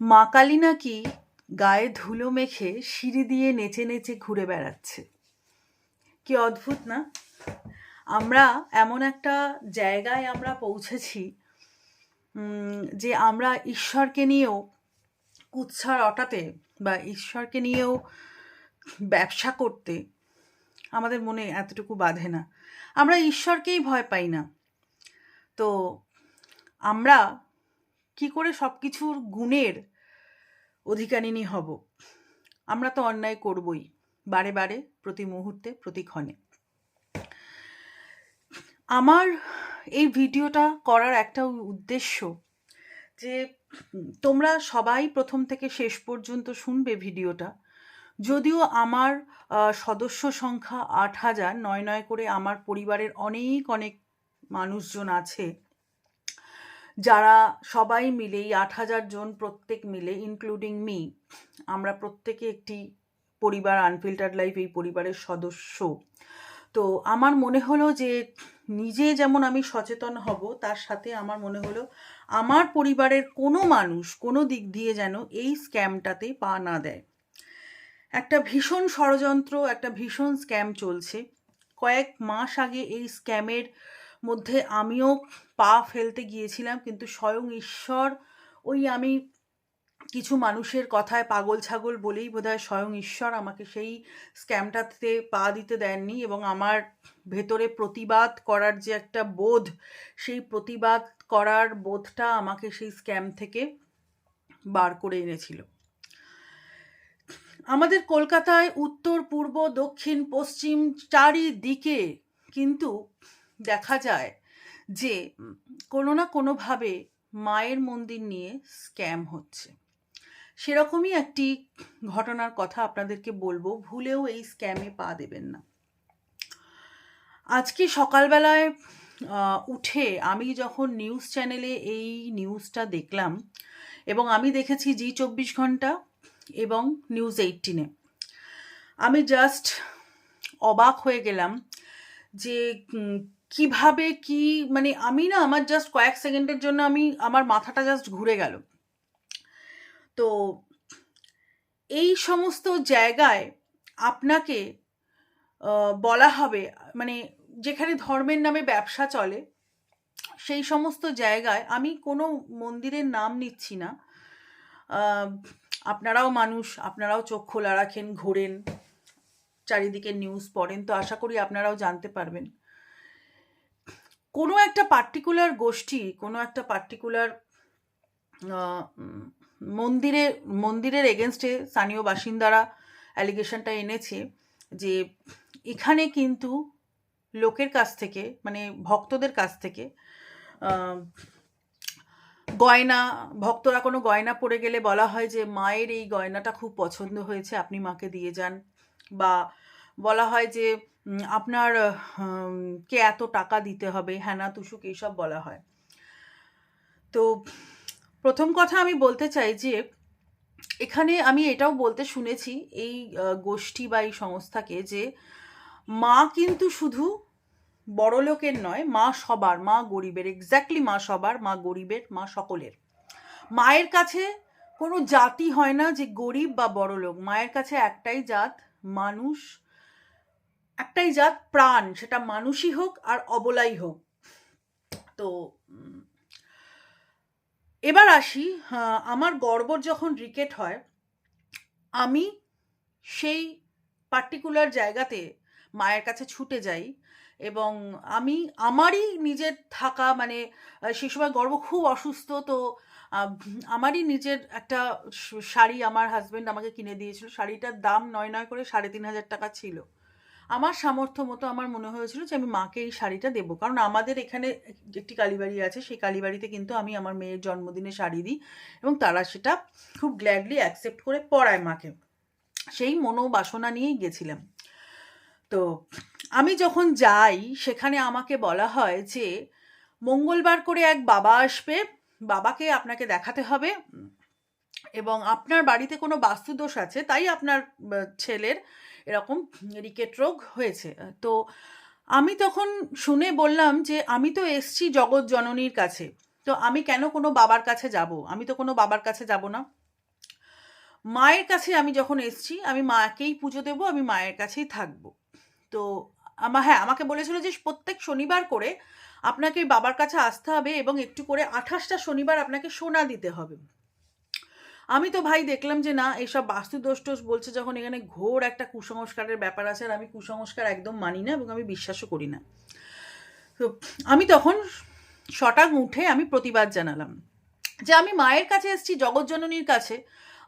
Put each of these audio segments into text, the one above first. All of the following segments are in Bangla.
মা কালী নাকি গায়ে ধুলো মেখে সিঁড়ি দিয়ে নেচে নেচে ঘুরে বেড়াচ্ছে। কি অদ্ভুত না? আমরা এমন একটা জায়গায় আমরা পৌঁছেছি যে আমরা ঈশ্বরকে নিয়েও কুৎসা অটাতে বা ঈশ্বরকে নিয়েও ব্যবসা করতে আমাদের মনে এতটুকু বাধে না। আমরা ঈশ্বরকেই ভয় পাই না। তো আমরা কি করে সব কিছুর গুণের অধিকারিণী হব। আমরা তো অন্যায় করবই, বারে বারে, প্রতি মুহূর্তে প্রতিক্ষণে আমার এই ভিডিওটা করার একটা উদ্দেশ্য যে, তোমরা সবাই প্রথম থেকে শেষ পর্যন্ত শুনবে ভিডিওটা। যদিও আমার সদস্য সংখ্যা আট হাজার, নয় নয় করে আমার পরিবারের অনেক অনেক মানুষজন আছে। যারা সবাই মিলে এই আট হাজার জন প্রত্যেক মিলে ইনক্লুডিং মি আমরা প্রত্যেকে একটি পরিবার আনফিল্টার্ড লাইফ এই পরিবারের সদস্য। তো আমার মনে হলো যে নিজে যেমন আমি সচেতন হব, তার সাথে আমার মনে হলো আমার পরিবারের কোনো মানুষ কোনো দিক দিয়ে যেন এই স্ক্যামটাতে পা না দেয়। একটা ভীষণ ষড়যন্ত্র, একটা ভীষণ স্ক্যাম চলছে। কয়েক মাস আগে এই স্ক্যামের মধ্যে আমিও পা ফেলতে গিয়েছিলাম, কিন্তু স্বয়ং ঈশ্বর ওই আমি কিছু মানুষের কথায় পাগল ছাগল বলেই বোধহয় স্বয়ং ঈশ্বর আমাকে সেই স্ক্যামটাতে পা দিতে দেননি এবং আমার ভেতরে প্রতিবাদ করার যে একটা বোধ, সেই প্রতিবাদ করার বোধটা আমাকে সেই স্ক্যাম থেকে বার করে এনেছিল। আমাদের কলকাতায় উত্তর পূর্ব দক্ষিণ পশ্চিম চারিদিকে কিন্তু দেখা যায় যে কোনো না কোনোভাবে মায়ের মন্দির নিয়ে স্ক্যাম হচ্ছে। সেরকমই একটি ঘটনার কথা আপনাদেরকে বলব, ভুলেও এই স্ক্যামে পা দেবেন না। আজকে সকালবেলায় উঠে আমি যখন নিউজ চ্যানেলে এই নিউজটা দেখলাম এবং আমি দেখেছি জি চব্বিশ ঘণ্টা এবং নিউজ এইটিনে আমি জাস্ট অবাক হয়ে গেলাম যে কীভাবে কি মানে আমি না আমার জাস্ট কয়েক সেকেন্ডের জন্য আমি, আমার মাথাটা জাস্ট ঘুরে গেল। তো এই সমস্ত জায়গায় আপনাকে বলা হবে মানে যেখানে ধর্মের নামে ব্যবসা চলে, সেই সমস্ত জায়গায় আমি কোনো মন্দিরের নাম নিচ্ছি না। আপনারাও মানুষ, আপনারাও চোখ খোলা রাখেন, ঘোরেন, চারিদিকে নিউজ পড়েন, তো আশা করি আপনারাও জানতে পারবেন। কোনো একটা পার্টিকুলার গোষ্ঠী, কোনো একটা পার্টিকুলার মন্দিরে, মন্দিরের এগেনস্টে স্থানীয় বাসিন্দারা অ্যালিগেশনটা এনেছে যে এখানে কিন্তু লোকের কাছ থেকে মানে ভক্তদের কাছ থেকে গয়না, ভক্তরা কোনো গয়না পরে গেলে বলা হয় যে মায়ের এই গয়নাটা খুব পছন্দ হয়েছে, আপনি মাকে দিয়ে যান। বা বলা হয় যে আপনার কে এত টাকা দিতে হবে হ্যানা তুসুক এইসব বলা হয়। তো প্রথম কথা আমি বলতে চাই যে, এখানে আমি এটাও বলতে শুনেছি এই গোষ্ঠী বা এই সংস্থাকে যে, মা কিন্তু শুধু বড় লোকের নয়, মা সবার, মা গরিবের এক্স্যাক্টলি মা সবার, মা গরিবের, মা সকলের। মায়ের কাছে কোনো জাতি হয় না যে গরিব বা বড় লোক মায়ের কাছে একটাই জাত মানুষ একটাই জাত প্রাণ, সেটা মানুষই হোক আর অবলাই হোক। তো এবার আসি আমার গর্বর যখন রিকেট হয়, আমি সেই পার্টিকুলার জায়গাতে মায়ের কাছে ছুটে যাই এবং আমি আমারই নিজের থাকা মানে সেই সময় গর্ব খুব অসুস্থ, তো আমারই নিজের একটা শাড়ি, আমার হাজবেন্ড আমাকে কিনে দিয়েছিল, শাড়িটার দাম নয় নয় করে সাড়ে তিন হাজার টাকা ছিল। আমার সামর্থ্য মতো আমার মনে হয়েছিল যে আমি মাকে এই শাড়িটা দেবো। কারণ আমাদের এখানে একটি কালীবাড়ি আছে, সেই কালীবাড়িতে কিন্তু আমি আমার মেয়ের জন্মদিনে শাড়ি দিই এবং তারা সেটা খুব গ্ল্যাডলি অ্যাকসেপ্ট করে পরায় মাকে। সেই মনোবাসনা নিয়েই গেছিলাম। তো আমি যখন যাই, সেখানে আমাকে বলা হয় যে, মঙ্গলবার করে এক বাবা আসবে, বাবাকে আপনাকে দেখাতে হবে এবং আপনার বাড়িতে কোনো বাস্তুদোষ আছে, তাই আপনার ছেলের এরকম রিকেট রোগ হয়েছে। তো আমি তখন শুনে বললাম যে, আমি তো এসছি জগৎ জননীর কাছে। তো আমি কেন কোনো বাবার কাছে যাব? আমি তো কোনো বাবার কাছে যাব না। মায়ের কাছে আমি যখন এসছি, আমি মাকেই পুজো দেবো, আমি মায়ের কাছেই থাকব। তো আমা হ্যাঁ আমাকে বলেছিল যে, প্রত্যেক শনিবার করে আপনাকে বাবার কাছে আসতে হবে এবং একটু করে আঠাশটা শনিবার আপনাকে সোনা দিতে হবে। আমি তো ভাই দেখলাম যে না এইসব বাস্তু দোষ টোষ বলছে যখন এখানে ঘোর একটা কুসংস্কারের ব্যাপার আছে আর আমি কুসংস্কার একদম মানি না এবং আমি বিশ্বাসও করি না। তো আমি তখন সটাক উঠে আমি প্রতিবাদ জানালাম যে আমি মায়ের কাছে এসেছি জগৎজননীর কাছে।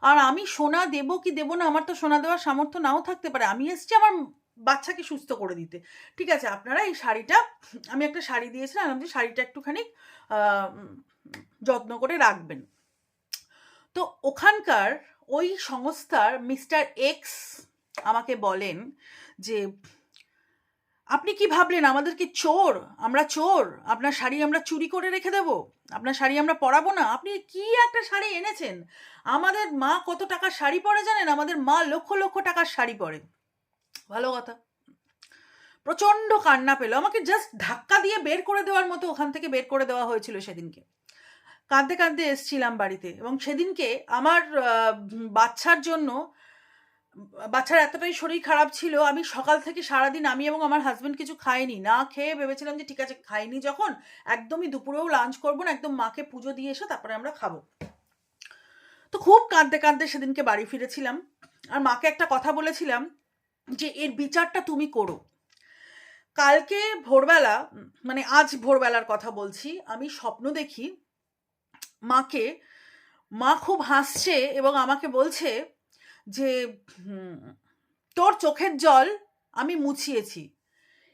আর আমি সোনা দেবো কি দেবো না, আমার তো সোনা দেওয়ার সামর্থ্য নাও থাকতে পারে। আমি এসেছি আমার বাচ্চাকে সুস্থ করে দিতে। ঠিক আছে, আপনারা এই শাড়িটা, আমি একটা শাড়ি দিয়েছিলাম, যে শাড়িটা একটুখানি যত্ন করে রাখবেন। তো ওখানকার ওই সংস্থার মিস্টার এক্স আমাকে বলেন যে, আপনি কি ভাবলেন? আমাদের কি চোর? আমরা চোর? আপনার শাড়ি আমরা চুরি করে রেখে দেব? আপনার শাড়ি আমরা পরাবো না? আপনি কি একটা শাড়ি এনেছেন? আমাদের মা কত টাকার শাড়ি পরে জানেন? আমাদের মা লক্ষ লক্ষ টাকার শাড়ি পরে। ভালো কথা। প্রচণ্ড কান্না পেল। আমাকে জাস্ট ধাক্কা দিয়ে বের করে দেওয়ার মতো ওখান থেকে বের করে দেওয়া হয়েছিল সেদিনকে। কাঁদতে কাঁদতে এসছিলাম বাড়িতে এবং সেদিনকে আমার বাচ্চার জন্য, বাচ্চার এতটাই শরীর খারাপ ছিল, আমি সকাল থেকে সারাদিন আমি এবং আমার হাজব্যান্ড কিছু খাইনি। না খেয়ে ভেবেছিলাম যে ঠিক আছে, খাইনি যখন, একদমই দুপুরেও লাঞ্চ করব না, একদম মাকে পুজো দিয়ে এসে তারপরে আমরা খাব। তো খুব কাঁদতে কাঁদতে সেদিনকে বাড়ি ফিরেছিলাম। আর মাকে একটা কথা বলেছিলাম যে, এর বিচারটা তুমি করো। কালকে ভোরবেলা মানে আজ ভোরবেলার কথা বলছি, আমি স্বপ্ন দেখি মাকে, মা খুব হাসছে এবং আমাকে বলছে যে তোর চোখের জল আমি মুছিয়েছি।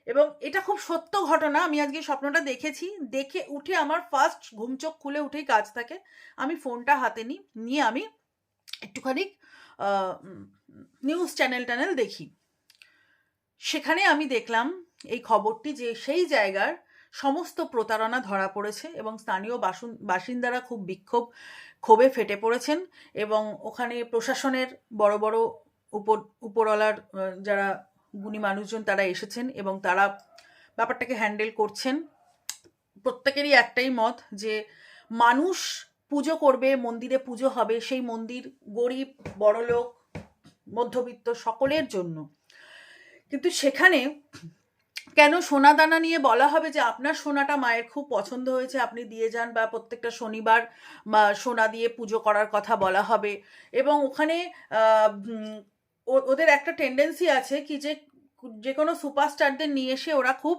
এবং এটা খুব সত্য ঘটনা, আমি আজকে স্বপ্নটা দেখেছি। দেখে উঠে আমার ফার্স্ট ঘুম চোখ খুলে উঠেই কাজ থাকে। আমি ফোনটা হাতে নিই, নিয়ে আমি একটুখানি নিউজ চ্যানেল ট্যানেল দেখি। সেখানে আমি দেখলাম এই খবরটি যে সেই জায়গার সমস্ত প্রতারণা ধরা পড়েছে এবং স্থানীয় বাসুন, বাসিন্দারা খুব বিক্ষোভ, ক্ষোভে ফেটে পড়েছেন এবং ওখানে প্রশাসনের বড় বড় উপর, উপরওয়ালার যারা গুণী মানুষজন তারা এসেছেন এবং তারা ব্যাপারটাকে হ্যান্ডেল করছেন। প্রত্যেকেরই একটাই মত যে মানুষ পুজো করবে, মন্দিরে পুজো হবে, সেই মন্দির গরিব, বড়লোক, মধ্যবিত্ত সকলের জন্য। কিন্তু সেখানে কেন সোনা দানা নিয়ে বলা হবে যে আপনার সোনাটা মায়ের খুব পছন্দ হয়েছে, আপনি দিয়ে যান বা প্রত্যেকটা শনিবার সোনা দিয়ে পুজো করার কথা বলা হবে। এবং ওখানে ওদের একটা টেন্ডেন্সি আছে কি যে যে কোনো সুপারস্টারদের নিয়ে এসে ওরা খুব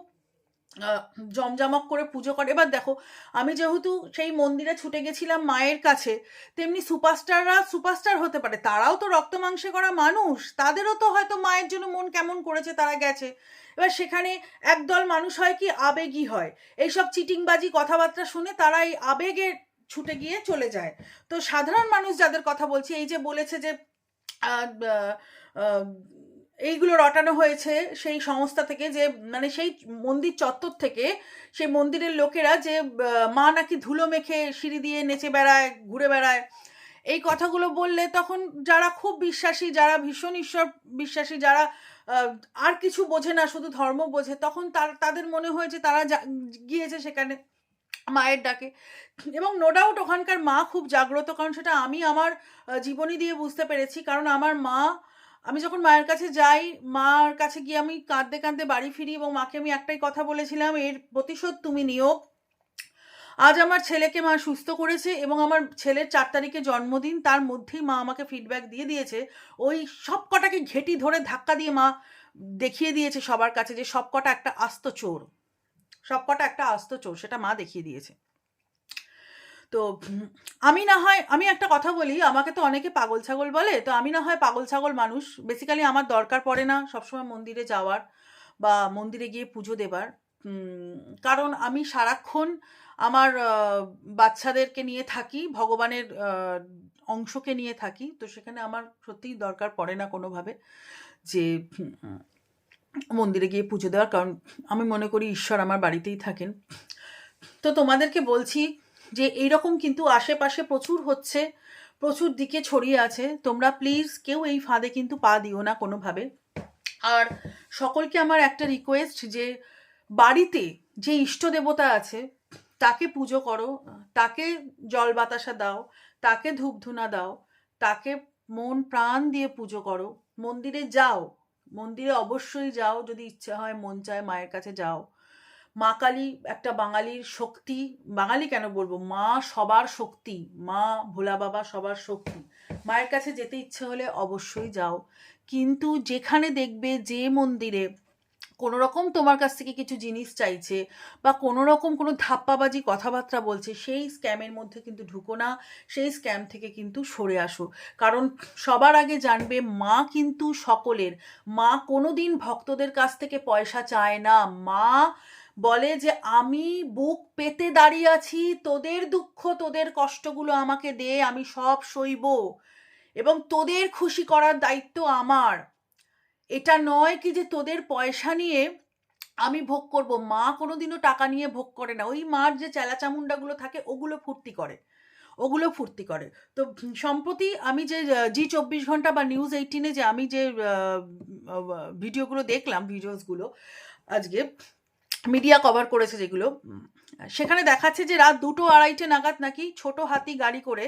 জমজমক করে পুজো করে। এবার দেখো, আমি যেহেতু সেই মন্দিরে ছুটে গেছিলাম মায়ের কাছে, তেমনি সুপারস্টাররা সুপারস্টার হতে পারে। তারাও তো রক্ত মাংসে করা মানুষ, তাদেরও তো হয়তো মায়ের জন্য মন কেমন করেছে তারা গেছে। এবার সেখানে একদল মানুষ হয় কি, আবেগী হয়। এইসব চিটিংবাজি কথাবার্তা শুনে তারা এই আবেগে ছুটে গিয়ে চলে যায়। তো সাধারণ মানুষ যাদের কথা বলছি, এই যে বলেছে যে এইগুলো রটানো হয়েছে সেই সংস্থা থেকে যে মানে সেই মন্দির চত্বর থেকে সেই মন্দিরের লোকেরা যে মা নাকি ধুলো মেখে সিঁড়ি দিয়ে নেচে বেড়ায়, ঘুরে বেড়ায়, এই কথাগুলো বললে তখন যারা খুব বিশ্বাসী, যারা ভীষণ ঈশ্বর বিশ্বাসী, যারা আর কিছু বোঝে না, শুধু ধর্ম বোঝে, তখন তার, তাদের মনে হয়েছে তারা গিয়েছে সেখানে মায়ের ডাকে। এবং নো ডাউট ওখানকার মা খুব জাগ্রত, কারণ সেটা আমি আমার জীবনী দিয়ে বুঝতে পেরেছি, কারণ আমার মা আমি যখন মায়ের কাছে যাই, মার কাছে গিয়ে আমি কাঁদতে কাঁদতে বাড়ি ফিরি এবং মাকে আমি একটাই কথা বলেছিলাম, এর প্রতিশোধ তুমি নিও। আজ আমার ছেলেকে মা সুস্থ করেছে এবং আমার ছেলের চার তারিখে জন্মদিন, তার মধ্যেই মা আমাকে ফিডব্যাক দিয়ে দিয়েছে। ওই সব কটাকে ঘেটি ধরে ধাক্কা দিয়ে মা দেখিয়ে দিয়েছে সবার কাছে যে সব কটা একটা আস্ত চোর। সব কটা একটা আস্ত চোর, সেটা মা দেখিয়ে দিয়েছে। তো আমি না হয়, আমি একটা কথা বলি, আমাকে তো অনেকে পাগল ছাগল বলে, তো আমি না হয় পাগল ছাগল মানুষ। বেসিক্যালি আমার দরকার পড়ে না সবসময় মন্দিরে যাওয়ার বা মন্দিরে গিয়ে পুজো দেবার। কারণ আমি সারাক্ষণ আমার বাচ্চাদেরকে নিয়ে থাকি, ভগবানের অংশকে নিয়ে থাকি, তো সেখানে আমার সত্যিই দরকার পড়ে না কোনোভাবে যে মন্দিরে গিয়ে পুজো দেওয়ার। কারণ আমি মনে করি ঈশ্বর আমার বাড়িতেই থাকেন। তো তোমাদেরকে বলছি যে এইরকম কিন্তু আশেপাশে প্রচুর হচ্ছে, প্রচুর দিকে ছড়িয়ে আছে। তোমরা প্লিজ কেউ এই ফাঁদে কিন্তু পা দিও না কোনোভাবে। আর সকলকে আমার একটা রিকোয়েস্ট যে, বাড়িতে যে ইষ্ট দেবতা আছে, তাকে পুজো করো, তাকে জল বাতাসা দাও, তাকে ধূপ ধুনা দাও, তাকে মন প্রাণ দিয়ে পুজো করো, মন্দিরে যাও, মন্দিরে অবশ্যই যাও, যদি ইচ্ছে হয় মন চায় মায়ের কাছে যাও। মা কালী একটা বাঙালির শক্তি, বাঙালি কেন বলব? মা সবার শক্তি, মা ভোলা বাবা সবার শক্তি। মায়ের কাছে যেতে ইচ্ছে হলে অবশ্যই যাও। কিন্তু যেখানে দেখবে যে মন্দিরে কোনো রকম তোমার কাছ থেকে কিছু জিনিস চাইছে বা কোনো রকম কোনো ধাপ্পাবাজি কথাবার্তা বলছে, সেই স্ক্যামের মধ্যে কিন্তু ঢুকো না, সেই স্ক্যাম থেকে কিন্তু সরে আসো। কারণ সবার আগে জানবে মা কিন্তু সকলের। মা কোনো দিন ভক্তদের কাছ থেকে পয়সা চায় না। মা বলে যে, আমি বুক পেতে দাঁড়িয়ে আছি, তোদের দুঃখ, তোদের কষ্টগুলো আমাকে দে, আমি সব সইব এবং তোদের খুশি করার দায়িত্ব আমার। এটা নয় কি যে তোদের পয়সা নিয়ে আমি ভোগ করব। মা কোনোদিনও টাকা নিয়ে ভোগ করে না। ওই মার যে চেলাচামুন্ডাগুলো থাকে, ওগুলো ফুর্তি করে। ওগুলো ফুর্তি করে। তো সম্প্রতি আমি যে জি চব্বিশ ঘণ্টা বা নিউজ এইটিনে যে আমি যে ভিডিওগুলো দেখলাম, ভিডিওসগুলো আজকে মিডিয়া কভার করেছে যেগুলো। সেখানে দেখাচ্ছে যে রাত দুটো আড়াইটে নাগাদ নাকি ছোট হাতি গাড়ি করে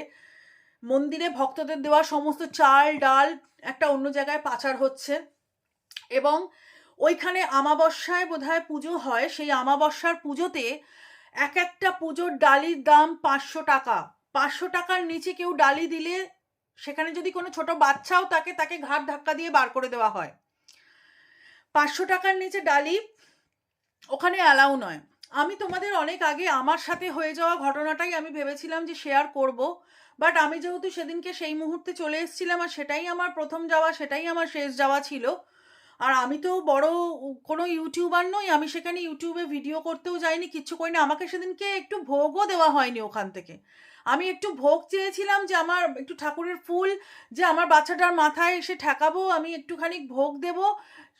মন্দিরে ভক্তদের দেওয়া সমস্ত চাল, ডাল একটা অন্য জায়গায় পাচার হচ্ছে। এবং ওইখানে আমাবস্যায় বোধহয় পুজো হয়। সেই আমাবস্যার পুজোতে এক একটা পুজোর ডালির দাম পাঁচশো টাকা। পাঁচশো টাকার নিচে কেউ ডালি দিলে সেখানে যদি কোনো ছোট বাচ্চাও তাকে তাকে ঘাট ধাক্কা দিয়ে বার করে দেওয়া হয়। পাঁচশো টাকার নিচে ডালি ওখানে অ্যালাউ নয়। আমি তোমাদের অনেক আগে আমার সাথে হয়ে যাওয়া ঘটনাটাই আমি ভেবেছিলাম যে শেয়ার করব বাট আমি যেহেতু সেদিনকে সেই মুহূর্তে চলে এসেছিলাম আর সেটাই আমার প্রথম যাওয়া, সেটাই আমার শেষ যাওয়া ছিল। আর আমি তো বড় কোনো ইউটিউবার নই, আমি সেখানে ইউটিউবে ভিডিও করতেও যাইনি, কিচ্ছু করিনি। আমাকে সেদিনকে একটু ভোগও দেওয়া হয়নি ওখান থেকে। আমি একটু ভোগ চেয়েছিলাম যে আমার একটু ঠাকুরের ফুল, যে আমার বাচ্চাটার মাথায় এসে ঠেকাবো, আমি একটুখানি ভোগ দেব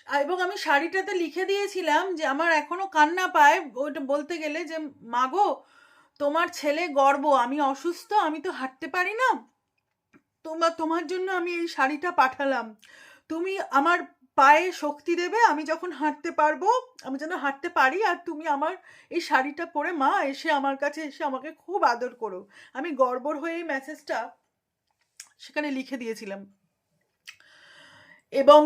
এবং আমি শাড়িটাতে লিখে দিয়েছিলাম যে, আমার এখনও কান্না পায়। ওইটা বলতে গেলে যে মাগো তোমার ছেলে গর্ব, আমি অসুস্থ, আমি তো হাঁটতে পারি না। তোমার তোমার জন্য আমি এই শাড়িটা পাঠালাম। তুমি আমার পায়ে শক্তি দেবে, আমি যখন হাঁটতে পারব, আমি যেন হাঁটতে পারি, আর তুমি আমার এই শাড়িটা পরে মা এসে আমার কাছে এসে আমাকে খুব আদর করো। আমি গর্বর হয়ে এই মেসেজটা সেখানে লিখে দিয়েছিলাম। এবং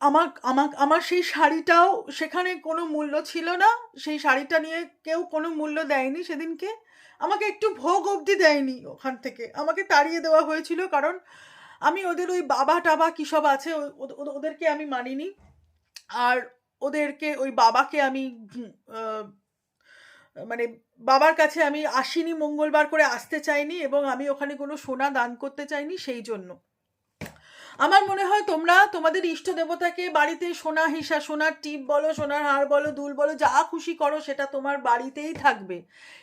আমার আমার আমার সেই শাড়িটাও সেখানে কোনো মূল্য ছিল না। সেই শাড়িটা নিয়ে কেউ কোনো মূল্য দেয়নি সেদিনকে। আমাকে একটু ভোগ অবধি দেয়নি ওখান থেকে। আমাকে তাড়িয়ে দেওয়া হয়েছিল কারণ আমি ওদের ওই বাবা টাবা কী সব আছে ওদেরকে আমি মানিনি। আর ওদেরকে, ওই বাবাকে আমি মানে বাবার কাছে আমি আসিনি, মঙ্গলবার করে আসতে চাইনি এবং আমি ওখানে কোনো সোনা দান করতে চাইনি সেই জন্য। আমার মনে হয় তোমরা তোমাদের ইষ্ট দেবতাকে বাড়িতে সোনা হিসা সোনার টিপ বলো, সোনার হার বলো, দুল বলো, যা খুশি করো সেটা তোমার বাড়িতেই থাকবে।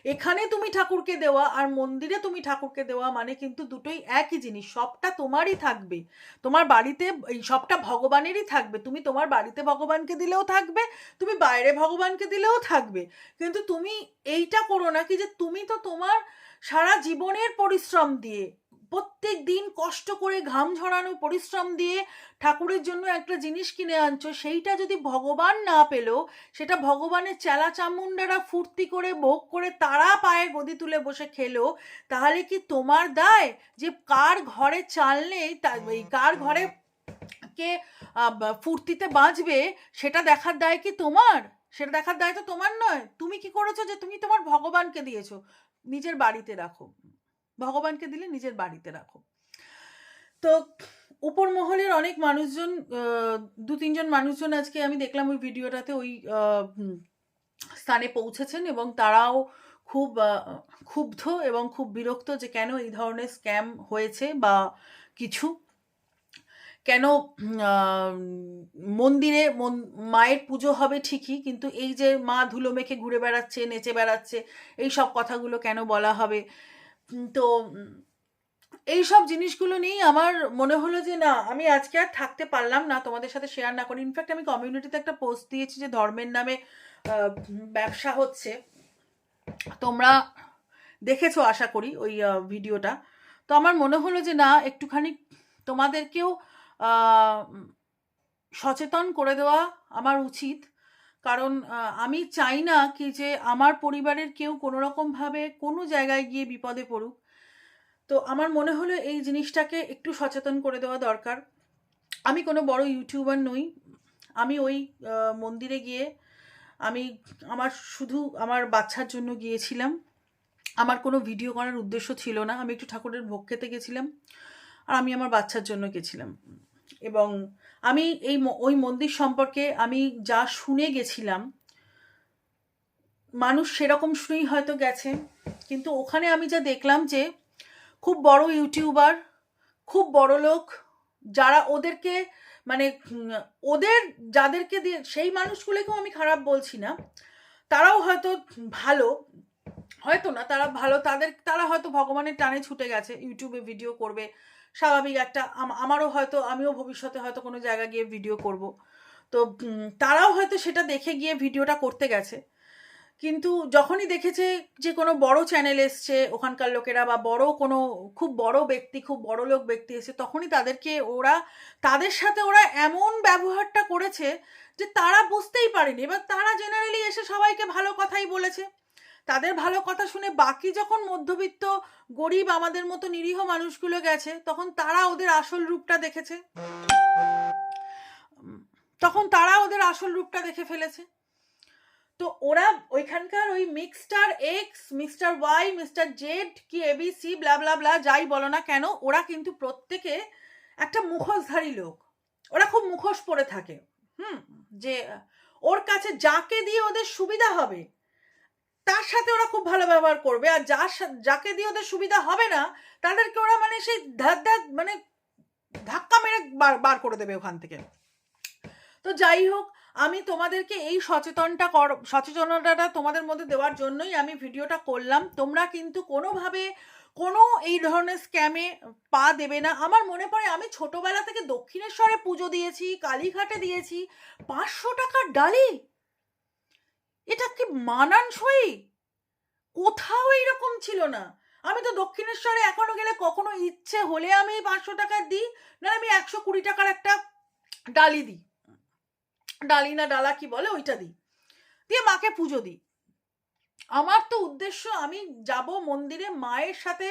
এখানে তুমি ঠাকুরকে দেওয়া আর মন্দিরে তুমি ঠাকুরকে দেওয়া মানে কিন্তু দুটোই একই জিনিস, সবটা তোমারই থাকবে। তোমার বাড়িতে, এই সবটা ভগবানেরই থাকবে। তুমি তোমার বাড়িতে ভগবানকে দিলেও থাকবে, তুমি বাইরে ভগবানকে দিলেও থাকবে। কিন্তু তুমি এইটা করো না কি যে তুমি তো তোমার সারা জীবনের পরিশ্রম দিয়ে প্রত্যেক দিন কষ্ট করে ঘাম ঝরানো পরিশ্রম দিয়ে ঠাকুরের জন্য একটা জিনিস কিনে আনছো সেইটা যদি ভগবান না পেল সেটা ভগবানের চেলা চামুন্ডারা ফুর্তি করে ভোগ করে তারা পায়ে গদি তুলে বসে খেলো তাহলে কি তোমার দায় যে কার ঘরে চাল নেই এই কার ঘরে কে ফুর্তিতে বাঁচবে সেটা দেখার দায় কি তোমার? সেটা দেখার দায় তো তোমার নয়। তুমি কি করেছ যে তুমি তোমার ভগবানকে দিয়েছ? নিজের বাড়িতে রাখো। ভগবানকে দিলে নিজের বাড়িতে রাখো। তো উপর মহলের অনেক মানুষজন দু তিনজন মানুষজন আজকে আমি দেখলাম ওই ভিডিওটাতে ওই স্থানে পৌঁছেছেন এবং তারাও খুব ক্ষুব্ধ এবং খুব বিরক্ত যে কেন এই ধরনের স্ক্যাম হয়েছে বা কিছু। কেন মন্দিরে মায়ের পুজো হবে ঠিকই, কিন্তু এই যে মা ধুলো মেখে ঘুরে বেড়াচ্ছে, নেচে বেড়াচ্ছে, এই সব কথাগুলো কেন বলা হবে? তো এই সব জিনিসগুলো নিয়েই আমার মনে হলো যে, না, আমি আজকে আর থাকতে পারলাম না তোমাদের সাথে শেয়ার না করি। ইনফ্যাক্ট আমি কমিউনিটিতে একটা পোস্ট দিয়েছি যে, ধর্মের নামে ব্যবসা হচ্ছে। তোমরা দেখেছ, আশা করি, ওই ভিডিওটা। তো আমার মনে হলো যে, না, একটুখানি তোমাদেরকেও সচেতন করে দেওয়া আমার উচিত। কারণ আমি চাই না কি যে আমার পরিবারের কেউ কোনো রকমভাবে কোনো জায়গায় গিয়ে বিপদে পড়ুক। তো আমার মনে হলো এই জিনিসটাকে একটু সচেতন করে দেওয়া দরকার। আমি কোনো বড় ইউটিউবার নই। আমি ওই মন্দিরে গিয়ে আমি আমার শুধু আমার বাচ্চার জন্য গিয়েছিলাম। আমার কোনো ভিডিও করার উদ্দেশ্য ছিল না। আমি একটু ঠাকুরের ভোগ খেতে গেছিলাম। আর আমি আমার বাচ্চার জন্য গেছিলাম। এবং আমি এই ওই মন্দির সম্পর্কে আমি যা শুনে গেছিলাম, মানুষ সেরকম শুনেই হয়তো গেছে। কিন্তু ওখানে আমি যা দেখলাম যে, খুব বড় ইউটিউবার, খুব বড় লোক, যারা ওদেরকে মানে ওদের যাদেরকে দিয়ে, সেই মানুষগুলোকেও আমি খারাপ বলছি না। তারাও হয়তো ভালো, হয়তো না, তারা ভালো, তাদের, তারা হয়তো ভগবানের টানে ছুটে গেছে, ইউটিউবে ভিডিও করবে। স্বাভাবিক একটা আমারও হয়তো, আমিও ভবিষ্যতে হয়তো কোনো জায়গায় গিয়ে ভিডিও করব। তো তারাও হয়তো সেটা দেখে গিয়ে ভিডিওটা করতে গেছে। কিন্তু যখনই দেখেছে যে কোনো বড় চ্যানেল এসছে, ওখানকার লোকেরা বা বড় কোনো, খুব বড় ব্যক্তি, খুব বড় লোক ব্যক্তি এসে, তখনই তাদেরকে ওরা, তাদের সাথে ওরা এমন ব্যবহারটা করেছে যে তারা বুঝতেই পারেনি। এবার তারা জেনারেলি এসে সবাইকে ভালো কথাই বলেছে। তাদের ভালো কথা শুনে বাকি যখন মধ্যবিত্ত গরিব আমাদের মতো নিরীহ মানুষগুলো গেছে, তখন তারা ওদের আসল রূপটা দেখেছে। তখন তারা ওদের আসল রূপটা দেখে ফেলেছে। তো ওরা ওইখানকার ওই mister X mister Y mister Z কি এবিসি ব্লা ব্লা ব্লা যাই বলো না কেন, ওরা কিন্তু প্রত্যেকে একটা মুখোশধারী লোক। ওরা খুব মুখোশ পরে থাকে। হুম, যে ওর কাছে যাকে দিয়ে ওদের সুবিধা হবে তার সাথে ওরা খুব ভালো ব্যবহার করবে। আর যার যাকে দিয়ে ওদের সুবিধা হবে না, তাদেরকে ওরা মানে সেই ধার ধার মানে ধাক্কা মেরে বার বার করে দেবে ওখান থেকে। তো যাই হোক, আমি তোমাদেরকে এই সচেতনটা কর, সচেতনতাটা তোমাদের মধ্যে দেওয়ার জন্যই আমি ভিডিওটা করলাম। তোমরা কিন্তু কোনোভাবে কোনো এই ধরনের স্ক্যামে পা দেবে না। আমার মনে পড়ে, আমি ছোটবেলা থেকে দক্ষিণেশ্বরে পুজো দিয়েছি, কালীঘাটে দিয়েছি। পাঁচশো টাকার ডালি। এটা কি মানানসই? কোথাও এইরকম ছিল না। আমি তো দক্ষিণেশ্বরে এখনও গেলে কখনো ইচ্ছে হলে আমি পাঁচশো টাকা দিই না আমি একশো কুড়ি টাকার একটা ডালি দিই। ডালি না ডালা কি বলে ওইটা দিই। দিয়ে মাকে পুজো দিই। আমার তো উদ্দেশ্য আমি যাব মন্দিরে মায়ের সাথে,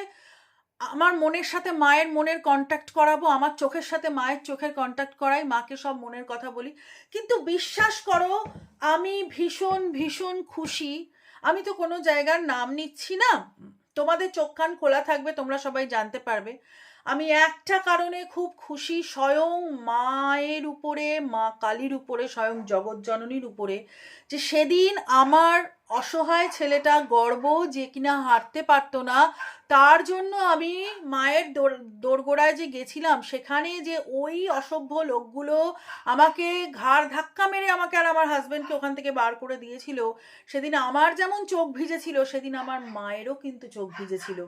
আমার মনের সাথে মায়ের মনের কন্ট্যাক্ট করাবো, আমার চোখের সাথে মায়ের চোখের কন্ট্যাক্ট করাই, মাকে সব মনের কথা বলি। কিন্তু বিশ্বাস করো আমি ভীষণ ভীষণ খুশি। আমি তো কোনো জায়গার নাম নিচ্ছি না। তোমাদের চোখ কান খোলা থাকবে, তোমরা সবাই জানতে পারবে। আমি একটা কারণে খুব খুশি, স্বয়ং মায়ের উপরে, মা কালীর উপরে, স্বয়ং জগৎজননীর উপরে যে সেদিন আমার অসহায় ছেলেটা গর্ব যে কিনা হাঁটতে পারতো না, তার জন্য আমি মায়ের দোর- দোরগোড়ায় যে গেছিলাম, সেখানে যে ওই অসভ্য লোকগুলো আমাকে ঘাড় ধাক্কা মেরে আমাকে আর আমার হাজব্যান্ডকে ওখান থেকে বার করে দিয়েছিল, সেদিন আমার যেমন চোখ ভিজেছিল, সেদিন আমার মায়েরও কিন্তু চোখ ভিজেছিল।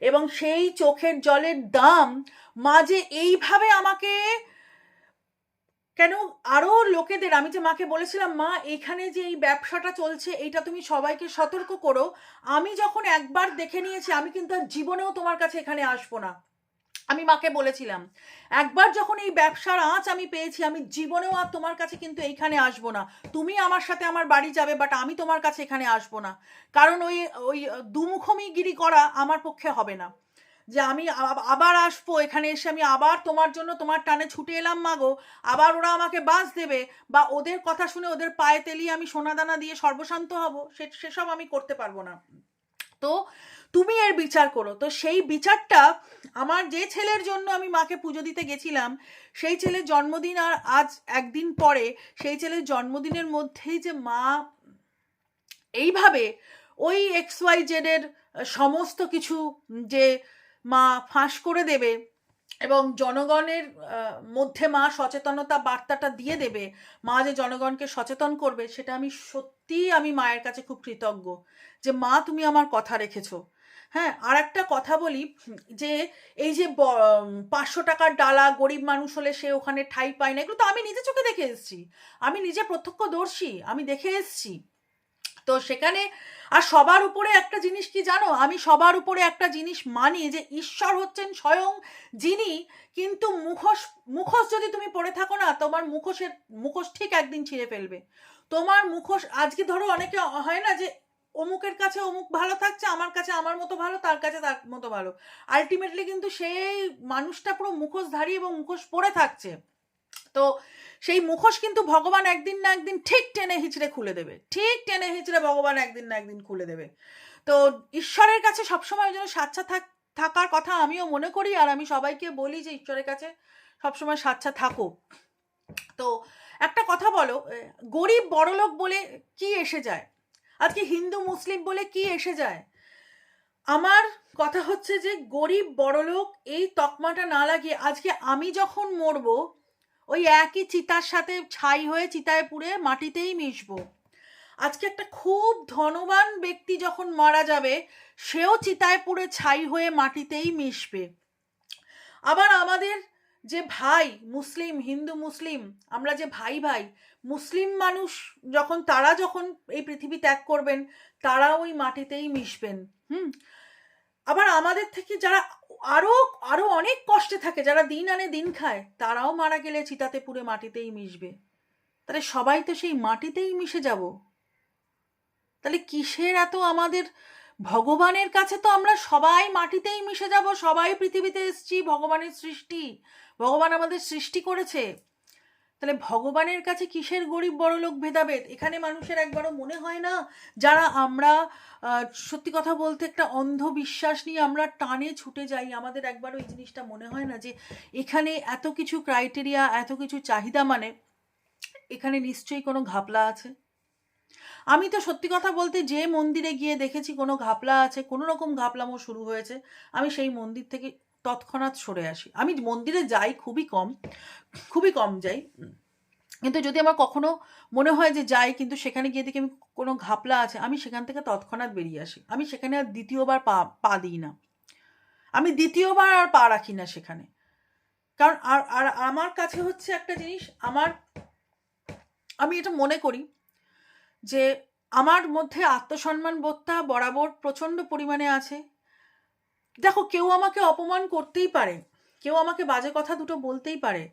এবং সেই চোখের জলের দাম মা যে এইভাবে আমাকে কেন আরও লোকেদের, আমি যে মাকে বলেছিলাম, মা, এখানে যে এই ব্যবসাটা চলছে, এটা তুমি সবাইকে সতর্ক করো। আমি যখন একবার দেখে নিয়েছি, আমি কিন্তু আর জীবনেও তোমার কাছে এখানে আসব না। আমি মাকে বলেছিলাম, একবার যখন এই ব্যবসার আঁচ আমি পেয়েছি, আমি জীবনেও আর তোমার কাছে কিন্তু এইখানে আসব না। তুমি আমার সাথে আমার বাড়ি যাবে বাট আমি তোমার কাছে এখানে আসব না। কারণ ওই ওই দুমুখমিগিরি করা আমার পক্ষে হবে না। যে আমি আবার আসব, এখানে এসে আমি আবার তোমার জন্য তোমার টানে ছুটে এলাম মাগো আবার ওরা আমাকে বাস দেবে, বা ওদের কথা শুনে ওদের পায়ে তেলিয়ে আমি সোনাদানা দিয়ে সর্বশান্ত হব, সে, সেসব আমি করতে পারব না। তো তুমি এর বিচার করো। তো সেই বিচারটা আমার যে ছেলের জন্য আমি মাকে পুজো দিতে গেছিলাম, সেই ছেলের জন্মদিন আর আজ একদিন পরে, সেই ছেলের জন্মদিনের মধ্যেই যে মা এইভাবে ওই এক্স ওয়াই জেডের সমস্ত কিছু যে মা ফাঁস করে দেবে এবং জনগণের মধ্যে মা সচেতনতা বার্তাটা দিয়ে দেবে, মা যে জনগণকে সচেতন করবে, সেটা আমি সত্যিই আমি মায়ের কাছে খুব কৃতজ্ঞ যে মা তুমি আমার কথা রেখেছো। হ্যাঁ আর একটা কথা বলি, যে এই যে পাঁচশো টাকার ডালা, গরিব মানুষ হলে সে ওখানে ঠাই পায় না, এগুলো তো আমি নিজে চোখে দেখে এসেছি। আমি নিজে প্রত্যক্ষদর্শী, আমি দেখে এসেছি। তো সেখানে আর সবার উপরে একটা জিনিস কি জানো? আমি সবার উপরে একটা জিনিস মানি যে ঈশ্বর হচ্ছেন স্বয়ং যিনি, কিন্তু মুখোশ মুখোশ যদি তুমি পরে থাকো না, তোমার মুখোশের, মুখোশ ঠিক একদিন ছিঁড়ে ফেলবে। তোমার মুখোশ, আজকে ধরো অনেকে হয় না যে অমুকের কাছে অমুক ভালো থাকছে, আমার কাছে আমার মতো ভালো, তার কাছে তার মতো ভালো। আলটিমেটলি কিন্তু সেই মানুষটা পুরো মুখোশ মুখোশধারী এবং মুখোশ পরে থাকছে। তো সেই মুখোশ কিন্তু ভগবান একদিন না একদিন ঠিক টেনে হিচড়ে খুলে দেবে। ঠিক টেনে হিচড়ে ভগবান একদিন না একদিন খুলে দেবে। তো ঈশ্বরের কাছে সবসময় যেন স্বাচ্ছা থাক, থাকার কথা আমিও মনে করি আর আমি সবাইকে বলি যে ঈশ্বরের কাছে সবসময় স্বাচ্ছা থাকো। তো একটা কথা বলো গরিব বড়লোক বলে কি এসে যায়? আজকে হিন্দু, মুসলিম বলে কি এসে যায়? আমার কথা হচ্ছে যে গরিব বড়লোক এই তকমাটা না লাগিয়ে আজকে আমি যখন মরবো ওই একই চিতার সাথে ছাই হয়ে চিতায় পুড়ে মাটিতেই মিশবো। আজকে একটা খুব ধনবান ব্যক্তি যখন মারা যাবে, সেও চিতায় পুড়ে ছাই হয়ে মাটিতেই মিশবে। আবার আমাদের যে ভাই মুসলিম, হিন্দু মুসলিম, আমরা যে ভাই ভাই, মুসলিম মানুষ যখন, তারা যখন এই পৃথিবী ত্যাগ করবেন তারা ওই মাটিতেই মিশবেন। হুম? আবার আমাদের থেকে যারা আরও আরও অনেক কষ্টে থাকে, যারা দিন আনে দিন খায়, তারাও মারা গেলে চিতাতে পুড়ে মাটিতেই মিশবে। তাহলে সবাই তো সেই মাটিতেই মিশে যাব। তাহলে কিসের এত আমাদের, ভগবানের কাছে তো আমরা সবাই মাটিতেই মিশে যাব, সবাই পৃথিবীতে এসছি, ভগবানের সৃষ্টি, ভগবান আমাদের সৃষ্টি করেছে। তাহলে ভগবানের কাছে কিসের গরিব বড়লোক ভেদাভেদ? এখানে মানুষের একবারও মনে হয় না, যারা আমরা সত্যি কথা বলতে একটা অন্ধবিশ্বাস নিয়ে আমরা টানে ছুটে যাই, আমাদের একবারও এই জিনিসটা মনে হয় না যে এখানে এত কিছু ক্রাইটেরিয়া এত কিছু চাহিদা মানে এখানে নিশ্চয়ই কোনো ঘাপলা আছে? আমি তো সত্যি কথা বলতে যে মন্দিরে গিয়ে দেখেছি কোনো ঘাপলা আছে, কোনো রকম ঘাপলামো শুরু হয়েছে, আমি সেই মন্দির থেকে তৎক্ষণাৎ সরে আসি। আমি মন্দিরে যাই খুবই কম খুবই কম যাই। কিন্তু যদি আমার কখনো মনে হয় যে যাই, কিন্তু সেখানে গিয়ে দেখি আমি কোনো ঘাপলা আছে, আমি সেখান থেকে তৎক্ষণাৎ বেরিয়ে আসি। আমি সেখানে আর দ্বিতীয়বার পা পা দিই না। আমি দ্বিতীয়বার আর পা রাখি না সেখানে। কারণ আর আর আমার কাছে হচ্ছে একটা জিনিস, আমার, আমি এটা মনে করি যে আমার মধ্যে আত্মসম্মান বোধটা বরাবর প্রচণ্ড পরিমাণে আছে। দেখো, কেউ আমাকে অপমান করতেই পারে। কেউ আমাকে বাজে কথা দুটো বলতেই পারে।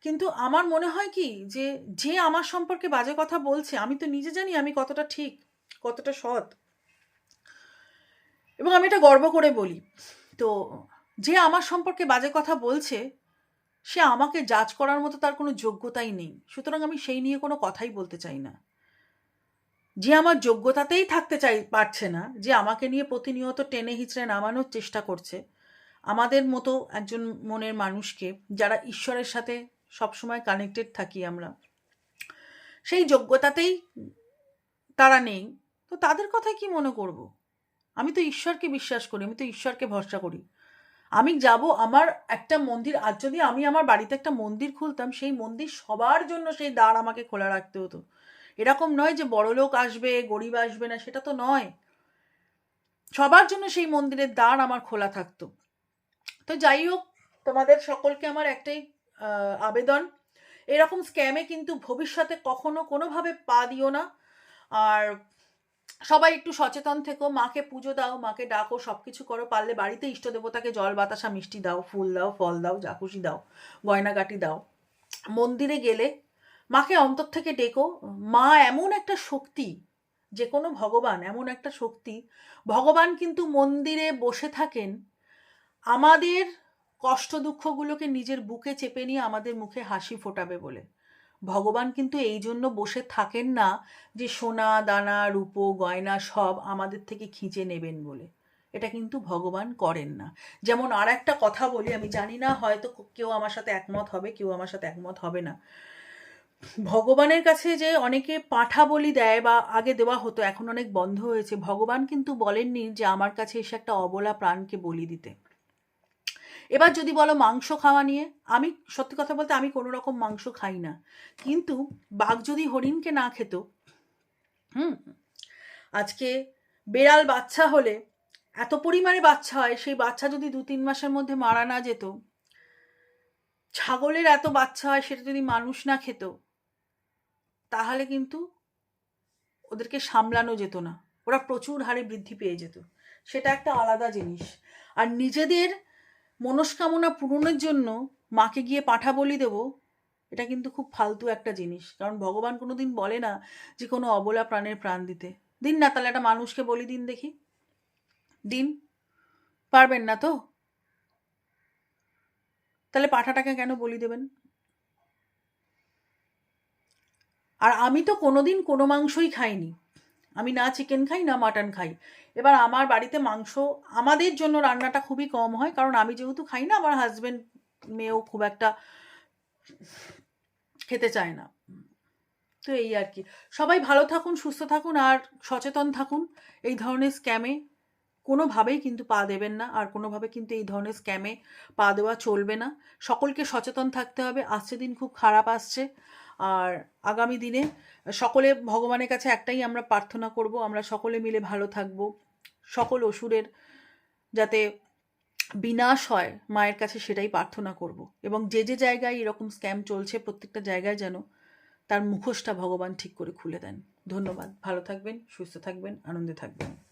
কিন্তু আমার মনে হয় কি যে যে আমার সম্পর্কে বাজে কথা বলছে, আমি তো নিজে জানি আমি কতটা ঠিক, কতটা সৎ। এবং আমি এটা গর্ব করে বলি। তো, যে আমার সম্পর্কে বাজে কথা বলছে, সে আমাকে জাজ করার মতো তার কোনো যোগ্যতাই নেই। সুতরাং আমি সেই নিয়ে কোনো কথাই বলতে চাই না। যে আমার যোগ্যতাতেই থাকতে চাই, পারছে না, যে আমাকে নিয়ে প্রতিনিয়ত টেনে হিচড়ে নামানোর চেষ্টা করছে, আমাদের মতো একজন মনের মানুষকে যারা ঈশ্বরের সাথে সবসময় কানেক্টেড থাকি আমরা। সেই যোগ্যতাতেই তারা নেই, তো তাদের কথা কি মনে করব? আমি তো ঈশ্বরকে বিশ্বাস করি, আমি তো ঈশ্বরকে ভরসা করি। আমি যাব আমার একটা মন্দির, আর যদি আমি আমার বাড়িতে একটা মন্দির খুলতাম, সেই মন্দির সবার জন্য সেই দ্বার আমাকে খোলা রাখতে হতো। এরকম নয় যে বড়লোক আসবে, গরিব আসবে না, সেটা তো নয়। সবার জন্য সেই মন্দিরের দ্বার আমার খোলা থাকতো। তো যাই হোক, তোমাদের সকলকে আমার একটাই আবেদন। এরকম স্ক্যামে কিন্তু ভবিষ্যতে কখনো কোনোভাবে পা দিও না। আর সবাই একটু সচেতন থেকো, মাকে পুজো দাও, মাকে ডাকো সব কিছু করো, পারলে বাড়িতে ইষ্ট দেবতাকে জল, বাতাসা, মিষ্টি দাও, ফুল দাও, ফল দাও, যা খুশি দাও, গয়নাগাটি দাও। মন্দিরে গেলে মাকে অন্তর থেকে ডেকো, মা এমন একটা শক্তি যে কোনো ভগবান এমন একটা শক্তি, ভগবান কিন্তু মন্দিরে বসে থাকেন, আমাদের কষ্ট দুঃখগুলোকে নিজের বুকে চেপে নিয়ে আমাদের মুখে হাসি ফোটাবে বলে। ভগবান কিন্তু এই জন্য বসে থাকেন না যে সোনা, দানা, রূপো, গয়না সব আমাদের থেকে খিঁচে নেবেন বলে। এটা কিন্তু ভগবান করেন না। যেমন আর একটা কথা বলি, আমি জানি না হয়তো কেউ আমার সাথে একমত হবে, কেউ আমার সাথে একমত হবে না। ভগবানের কাছে যে অনেকে পাঠা বলি দেয় বা আগে দেওয়া হতো, এখন অনেক বন্ধ হয়েছে। ভগবান কিন্তু বলেননি যে আমার কাছে এসে একটা অবলা প্রাণকে বলি দিতে। এবার যদি বলো মাংস খাওয়া নিয়ে, আমি সত্যি কথা বলতে আমি কোনো রকম মাংস খাই না। কিন্তু বাঘ যদি হরিণকে না খেত, হুম, আজকে বেড়াল বাচ্চা হলে এত পরিমাণে বাচ্চা হয়, সেই বাচ্চা যদি দু তিন মাসের মধ্যে মারা না যেত, ছাগলের এত বাচ্চা হয়, সেটা যদি মানুষ না খেত তাহলে কিন্তু ওদেরকে সামলানো যেত না। ওরা প্রচুর হারে বৃদ্ধি পেয়ে যেত। সেটা একটা আলাদা জিনিস। আর নিজেদের মনস্কামনা পূরণের জন্য মাকে গিয়ে পাঠা বলি দেবো, এটা কিন্তু খুব ফালতু একটা জিনিস। কারণ ভগবান কোনো দিন বলে না যে কোনো অবলা প্রাণের প্রাণ দিতে। দিন না তাহলে একটা মানুষকে বলি দিন দেখি। দিন? পারবেন না তো? তাহলে পাঠাটাকে কেন বলি দেবেন? আর আমি তো কোনোদিন কোনো মাংসই খাইনি। আমি না চিকেন খাই, না মাটন খাই। এবার আমার বাড়িতে মাংস আমাদের জন্য রান্নাটা খুবই কম হয়, কারণ আমি যেহেতু খাই না, আমার হাজব্যান্ড মেয়েও খুব একটা খেতে চায় না। তো এই আর কি। সবাই ভালো থাকুন, সুস্থ থাকুন আর সচেতন থাকুন। এই ধরনের স্ক্যামে কোনোভাবেই কিন্তু পা দেবেন না, আর কোনোভাবে কিন্তু এই ধরনের স্ক্যামে পা দেওয়া চলবে না। সকলকে সচেতন থাকতে হবে। আসছে দিন খুব খারাপ আসছে। আর আগামী দিনে সকলে ভগবানের কাছে একটাই আমরা প্রার্থনা করব, আমরা সকলে মিলে ভালো থাকব। সকল অসুরের যাতে বিনাশ হয়, মায়ের কাছে সেটাই প্রার্থনা করব। এবং যে যে জায়গায় এরকম স্ক্যাম চলছে, প্রত্যেকটা জায়গায় যেন তার মুখোশটা ভগবান ঠিক করে খুলে দেন। ধন্যবাদ। ভালো থাকবেন, সুস্থ থাকবেন, আনন্দে থাকবেন।